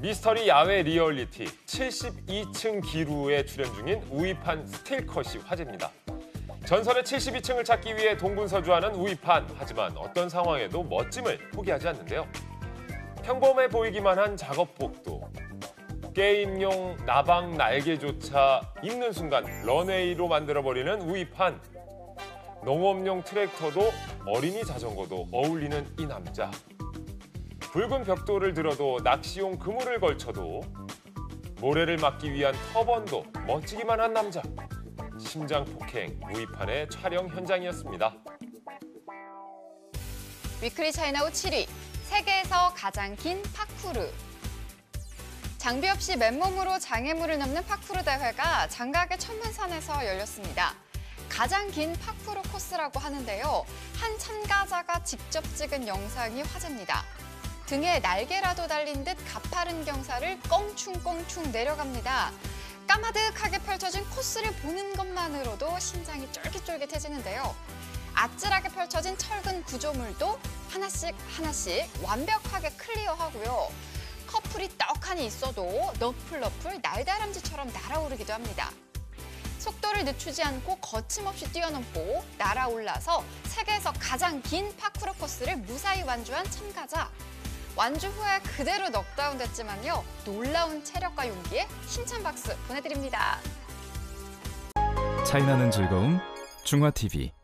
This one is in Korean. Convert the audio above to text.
미스터리 야외 리얼리티 72층 기루에 출연 중인 우이판 스틸컷이 화제입니다. 전설의 72층을 찾기 위해 동분서주하는 우이판. 하지만 어떤 상황에도 멋짐을 포기하지 않는데요. 평범해 보이기만 한 작업복도 게임용 나방 날개조차 입는 순간 런웨이로 만들어버리는 우이판. 농업용 트랙터도 어린이 자전거도 어울리는 이 남자. 붉은 벽돌을 들어도 낚시용 그물을 걸쳐도 모래를 막기 위한 터번도 멋지기만 한 남자. 심장 폭행 우이판의 촬영 현장이었습니다. 위클리 차이나우 7위. 세계에서 가장 긴 파쿠르. 장비 없이 맨몸으로 장애물을 넘는 파쿠르 대회가 장각의 천문산에서 열렸습니다. 가장 긴 파쿠르 코스라고 하는데요. 한 참가자가 직접 찍은 영상이 화제입니다. 등에 날개라도 달린 듯 가파른 경사를 껑충껑충 내려갑니다. 까마득하게 펼쳐진 코스를 보는 것만으로도 심장이 쫄깃쫄깃해지는데요. 아찔하게 펼쳐진 철근 구조물도 하나씩 하나씩 완벽하게 클리어하고요. 커플이 떡하니 있어도 너풀너풀 날다람쥐처럼 날아오르기도 합니다. 속도를 늦추지 않고 거침없이 뛰어넘고 날아올라서 세계에서 가장 긴 파쿠르 코스를 무사히 완주한 참가자. 완주 후에 그대로 넉다운 됐지만요. 놀라운 체력과 용기에 힘찬 박수 보내드립니다. 차이나는 즐거움 중화TV